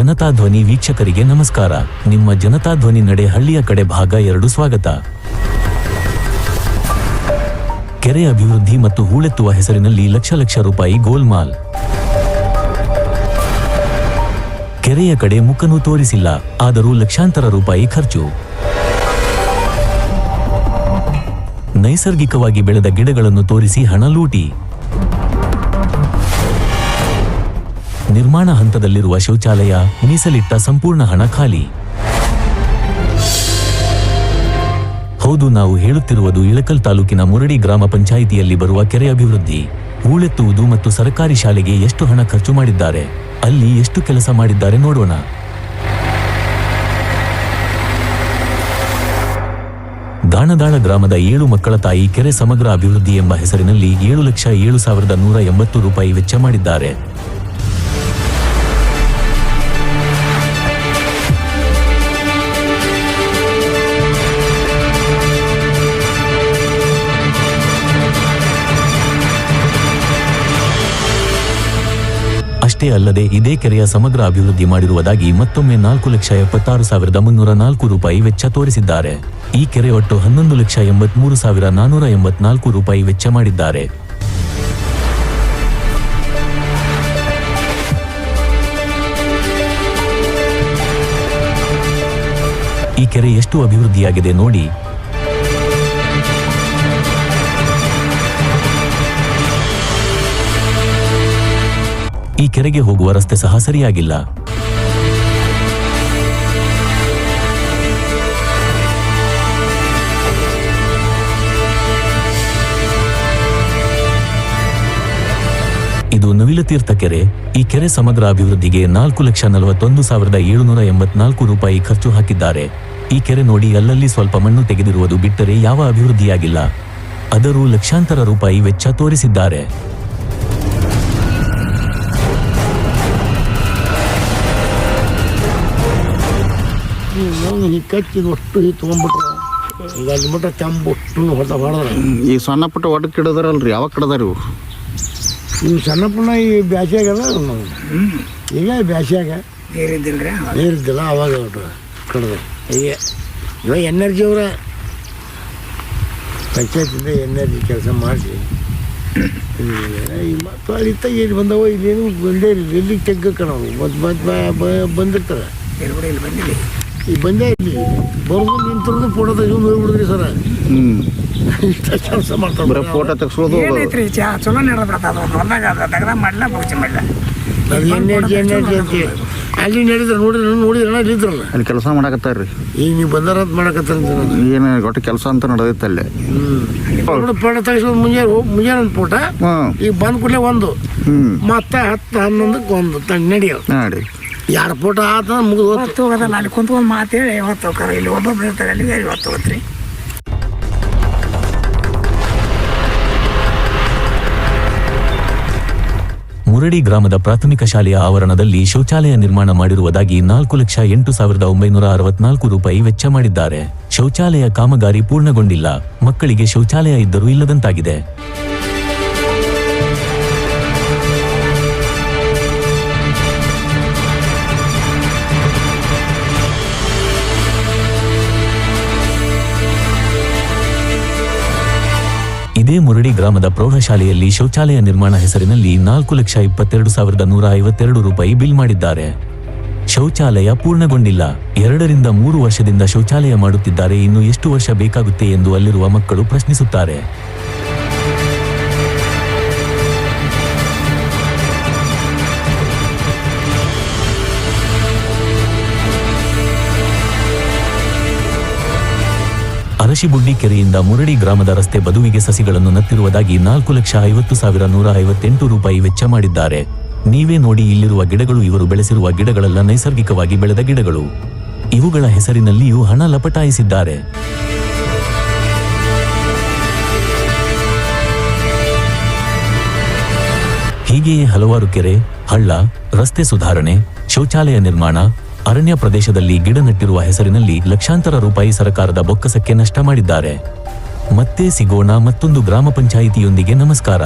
ಜನತಾ ಧ್ವನಿ ವೀಕ್ಷಕರಿಗೆ ನಮಸ್ಕಾರ. ನಿಮ್ಮ ಜನತಾ ಧ್ವನಿ ನಡೆ ಹಳ್ಳಿಯ ಕಡೆ ಭಾಗ ಎರಡು ಸ್ವಾಗತ. ಕೆರೆ ಅಭಿವೃದ್ಧಿ ಮತ್ತು ಹೂಳೆತ್ತುವ ಹೆಸರಿನಲ್ಲಿ ಲಕ್ಷ ಲಕ್ಷ ರೂಪಾಯಿ ಗೋಲ್ಮಾಲ್. ಕೆರೆಯ ಕಡೆ ಮುಖನೂ ತೋರಿಸಿಲ್ಲ, ಆದರೂ ಲಕ್ಷಾಂತರ ರೂಪಾಯಿ ಖರ್ಚು. ನೈಸರ್ಗಿಕವಾಗಿ ಬೆಳೆದ ಗಿಡಗಳನ್ನು ತೋರಿಸಿ ಹಣ ಲೂಟಿ. ನಿರ್ಮಾಣ ಹಂತದಲ್ಲಿರುವ ಶೌಚಾಲಯ ಮೀಸಲಿಟ್ಟ ಸಂಪೂರ್ಣ ಹಣ ಖಾಲಿ. ಹೌದು, ನಾವು ಹೇಳುತ್ತಿರುವುದು ಇಳಕಲ್ ತಾಲೂಕಿನ ಮುರಡಿ ಗ್ರಾಮ ಪಂಚಾಯಿತಿಯಲ್ಲಿ ಬರುವ ಕೆರೆ ಅಭಿವೃದ್ಧಿ. ಹೂಳೆತ್ತುವುದು ಮತ್ತು ಸರ್ಕಾರಿ ಶಾಲೆಗೆ ಎಷ್ಟು ಹಣ ಖರ್ಚು ಮಾಡಿದ್ದಾರೆ? ಅಲ್ಲಿ ಎಷ್ಟು ಕೆಲಸ ಮಾಡಿದ್ದಾರೆ ನೋಡೋಣ. ದಾಣದಾಳ ಗ್ರಾಮದ ಏಳು ಮಕ್ಕಳ ತಾಯಿ ಕೆರೆ ಸಮಗ್ರ ಅಭಿವೃದ್ಧಿ ಎಂಬ ಹೆಸರಿನಲ್ಲಿ ಏಳು ಲಕ್ಷ ಏಳು ಸಾವಿರದ ನೂರ ಎಂಬತ್ತು ರೂಪಾಯಿ ವೆಚ್ಚ ಮಾಡಿದ್ದಾರೆ. ಅಷ್ಟೇ ಅಲ್ಲದೆ ಇದೇ ಕೆರೆಯ ಸಮಗ್ರ ಅಭಿವೃದ್ಧಿ ಮಾಡಿರುವುದಾಗಿ ಮತ್ತೊಮ್ಮೆ ನಾಲ್ಕು ಲಕ್ಷ ಎಪ್ಪತ್ತಾರು ಸಾವಿರದ ಮುನ್ನೂರ ನಾಲ್ಕು ರೂಪಾಯಿ ವೆಚ್ಚ ತೋರಿಸಿದ್ದಾರೆ. ಈ ಕೆರೆ ಒಟ್ಟು ಹನ್ನೊಂದು ಲಕ್ಷ ಎಂಬತ್ಮೂರು ಸಾವಿರ ನಾನೂರ ಎಂಬತ್ನಾಲ್ಕು ರೂಪಾಯಿ ವೆಚ್ಚ ಮಾಡಿದ್ದಾರೆ. ಈ ಕೆರೆ ಎಷ್ಟು ಅಭಿವೃದ್ಧಿಯಾಗಿದೆ ನೋಡಿ. ಈ ಕೆರೆಗೆ ಹೋಗುವ ರಸ್ತೆ ಸಹ ಸರಿಯಾಗಿಲ್ಲ. ಇದು ನವಿಲತೀರ್ಥ ಕೆರೆ. ಈ ಕೆರೆ ಸಮಗ್ರ ಅಭಿವೃದ್ಧಿಗೆ ನಾಲ್ಕು ಲಕ್ಷ ನಲವತ್ತೊಂದು ಸಾವಿರದ ಏಳುನೂರ ಎಂಬತ್ನಾಲ್ಕು ರೂಪಾಯಿ ಖರ್ಚು ಹಾಕಿದ್ದಾರೆ. ಈ ಕೆರೆ ನೋಡಿ ಅಲ್ಲಲ್ಲಿ ಸ್ವಲ್ಪ ಮಣ್ಣು ತೆಗೆದಿರುವುದು ಬಿಟ್ಟರೆ ಯಾವ ಅಭಿವೃದ್ಧಿಯಾಗಿಲ್ಲ. ಅದರೂ ಲಕ್ಷಾಂತರ ರೂಪಾಯಿ ವೆಚ್ಚ ತೋರಿಸಿದ್ದಾರೆ. ನಾವು ಈ ಕಚ್ಚಿದ ಒಟ್ಟು ಈ ತೊಗೊಂಡ್ಬಿಟ್ರು? ಈಗ ಅಲ್ಲಿ ಮಟ್ಟ ತಂಬೊಟ್ಟು ಹೊಡೆದ ಹೊಡೆದ್ರ ಈ ಸಣ್ಣ ಪುಟ್ಟ ಒಟ್ಟು ಕಿಡದಾರಲ್ರಿ ಯಾವಾಗ ಕಿಡದಾರ? ಇವು ಇವು ಸಣ್ಣ ಪುಟ್ಟ ಈ ಬ್ಯಾಸ್ಯಾಗ ಅದ ನಾವು. ಈಗ ಬ್ಯಾಸಿಯಾಗ. ನೀರಿದ್ದಿಲ್ರಿ ನೀರಿದ್ದಿಲ್ಲ ಅವಾಗ ಕಡದ ಕಡ್ದು ಈಗ ಇವಾಗ ಎನರ್ಜಿ ಅವರ. ಪಂಚಾಯತಿಂದ ಎನರ್ಜಿ ಕೆಲಸ ಮಾಡಿಸಿ. ಮತ್ತು ಅಲ್ಲಿತ್ತ ಏನು ಬಂದವ ಇಲ್ಲೇನು ಬಂದೇ ಇಲ್ಲಿ ಎಲ್ಲಿ ತೆಗ್ಗ ಕಣವು ಮತ್ತು ಮತ್ತೆ ಬಂದಿರ್ತಾರೆ. ಇಲ್ಲಿ ಬಂದಿಲ್ಲ ಈಗ ಬಂದೇ ಇಲ್ಲಿ ಬರೋದು ನಿಂತಿರೋದು ಫೋಟೋ ತೆಗೆದು ಹೋಗ್ಬಿಡಿದ್ರಿ ಸರ. ಹ್ಮ್. ಇಷ್ಟ ಕೆಲಸ ಬರೀ ಮಾಡ್ತಾರೆ ಫೋಟೋ ತೆಗ್ಸೋದು ಏನೈತ್ರಿ ಚಾ ಚಲೋ ನಡೆದ್ಬಿಡತ್ತ ಅದು ಒಂದು ಹೊಲ್ದಾಗ ಅದ ತೆಗ್ದ ಮಾಡಲ ಬಗ್ಸಿ ಮಾಡಲ. ಅದು ಅಲ್ಲಿ ನಡೆದ್ರೆ ನೋಡಿದ್ರೆ ನೋಡಿದ್ರೆ ಅಲ್ಲಿ ಇದ್ರಲ್ಲ. ಅಲ್ಲಿ ಕೆಲಸ ಮಾಡಕತ್ತಾರ್ರಿ. ಈಗ ನೀವು ಬಂದಾರ ಅಂತ ಮಾಡಕತ್ತಾರ ಅಂತ ಏನು ಒಟ್ಟು ಕೆಲಸ ಅಂತ ನಡೆದೈತೆ ಅಲ್ಲಿ. ಹ್ಞೂ ಫೋಟೋ ತೆಗಿಸೋದು ಮುಂಜಾನೆ ಮುಂಜಾನೆ ಒಂದು ಫೋಟೋ ಹ್ಮ್. ಈಗ ಬಂದ ಕೂಡಲೇ ಒಂದು. ಹ್ಞೂ ಮತ್ತೆ ಹತ್ತು ಹನ್ನೊಂದಕ್ಕೆ ಒಂದು. ತಂಗ ನಡೆಯೋದು. ನೋಡಿ. ಎರಡು ಫೋಟೋ ಆತ ಮುಗಿದು ಹೋಗ್ತು ಹೊತ್ತು ಹೋಗೋದಲ್ಲ ಅಲ್ಲಿ ಕುಂತ್ಕೊಂಡು ಮಾತೇಳಿ ಇವತ್ತು ಹೋಗ್ತಾರೆ ಇಲ್ಲಿ ಒಬ್ಬೊಬ್ರು ಇರ್ತಾರೆ ಅಲ್ಲಿಗೆ ಇವತ್ತು ಹೋಗ್ತ್ರಿ ಮುರಡಿ ಗ್ರಾಮದ ಪ್ರಾಥಮಿಕ ಶಾಲೆಯ ಆವರಣದಲ್ಲಿ ಶೌಚಾಲಯ ನಿರ್ಮಾಣ ಮಾಡಿರುವುದಾಗಿ ನಾಲ್ಕು ಲಕ್ಷ ಎಂಟು ಸಾವಿರದ ಒಂಬೈನೂರ ಅರವತ್ನಾಲ್ಕು ರೂಪಾಯಿ ವೆಚ್ಚ ಮಾಡಿದ್ದಾರೆ. ಶೌಚಾಲಯ ಕಾಮಗಾರಿ ಪೂರ್ಣಗೊಂಡಿಲ್ಲ. ಮಕ್ಕಳಿಗೆ ಶೌಚಾಲಯ ಇದ್ದರೂ ಇಲ್ಲದಂತಾಗಿದೆ. ಇದೇ ಮುರಡಿ ಗ್ರಾಮದ ಪ್ರೌಢಶಾಲೆಯಲ್ಲಿ ಶೌಚಾಲಯ ನಿರ್ಮಾಣ ಹೆಸರಿನಲ್ಲಿ ನಾಲ್ಕು ಲಕ್ಷ ಇಪ್ಪತ್ತೆರಡು ಸಾವಿರದ ನೂರ ಐವತ್ತೆರಡು ರೂಪಾಯಿ ಬಿಲ್ ಮಾಡಿದ್ದಾರೆ. ಶೌಚಾಲಯ ಪೂರ್ಣಗೊಂಡಿಲ್ಲ. ಎರಡರಿಂದ ಮೂರು ವರ್ಷದಿಂದ ಶೌಚಾಲಯ ಮಾಡುತ್ತಿದ್ದಾರೆ. ಇನ್ನು ಎಷ್ಟು ವರ್ಷ ಬೇಕಾಗುತ್ತೆ ಎಂದು ಅಲ್ಲಿರುವ ಮಕ್ಕಳು ಪ್ರಶ್ನಿಸುತ್ತಾರೆ. ಅರಶಿಬುಡ್ಡಿ ಕೆರೆಯಿಂದ ಮುರಡಿ ಗ್ರಾಮದ ರಸ್ತೆ ಬದುವಿಗೆ ಸಸಿಗಳನ್ನು ನತ್ತಿರುವುದಾಗಿ ನಾಲ್ಕು ಲಕ್ಷ ಐವತ್ತು ಸಾವಿರ ನೂರ ಐವತ್ತೆಂಟು ರೂಪಾಯಿ ವೆಚ್ಚ ಮಾಡಿದ್ದಾರೆ. ನೀವೇ ನೋಡಿ ಇಲ್ಲಿರುವ ಗಿಡಗಳು, ಇವರು ಬೆಳೆಸಿರುವ ಗಿಡಗಳೆಲ್ಲ ನೈಸರ್ಗಿಕವಾಗಿ ಬೆಳೆದ ಗಿಡಗಳು. ಇವುಗಳ ಹೆಸರಿನಲ್ಲಿಯೂ ಹಣ ಲಪಟಾಯಿಸಿದ್ದಾರೆ. ಹೀಗೆಯೇ ಹಲವಾರು ಕೆರೆ, ಹಳ್ಳ, ರಸ್ತೆ ಸುಧಾರಣೆ, ಶೌಚಾಲಯ ನಿರ್ಮಾಣ ಅರಣ್ಯ ಪ್ರದೇಶದಲ್ಲಿ ಗಿಡ ನೆಟ್ಟಿರುವ ಹೆಸರಿನಲ್ಲಿ ಲಕ್ಷಾಂತರ ರೂಪಾಯಿ ಸರ್ಕಾರದ ಬೊಕ್ಕಸಕ್ಕೆ ನಷ್ಟ ಮಾಡಿದ್ದಾರೆ. ಮತ್ತೆ ಸಿಗೋಣ ಮತ್ತೊಂದು ಗ್ರಾಮ ಪಂಚಾಯಿತಿಯೊಂದಿಗೆ ನಮಸ್ಕಾರ.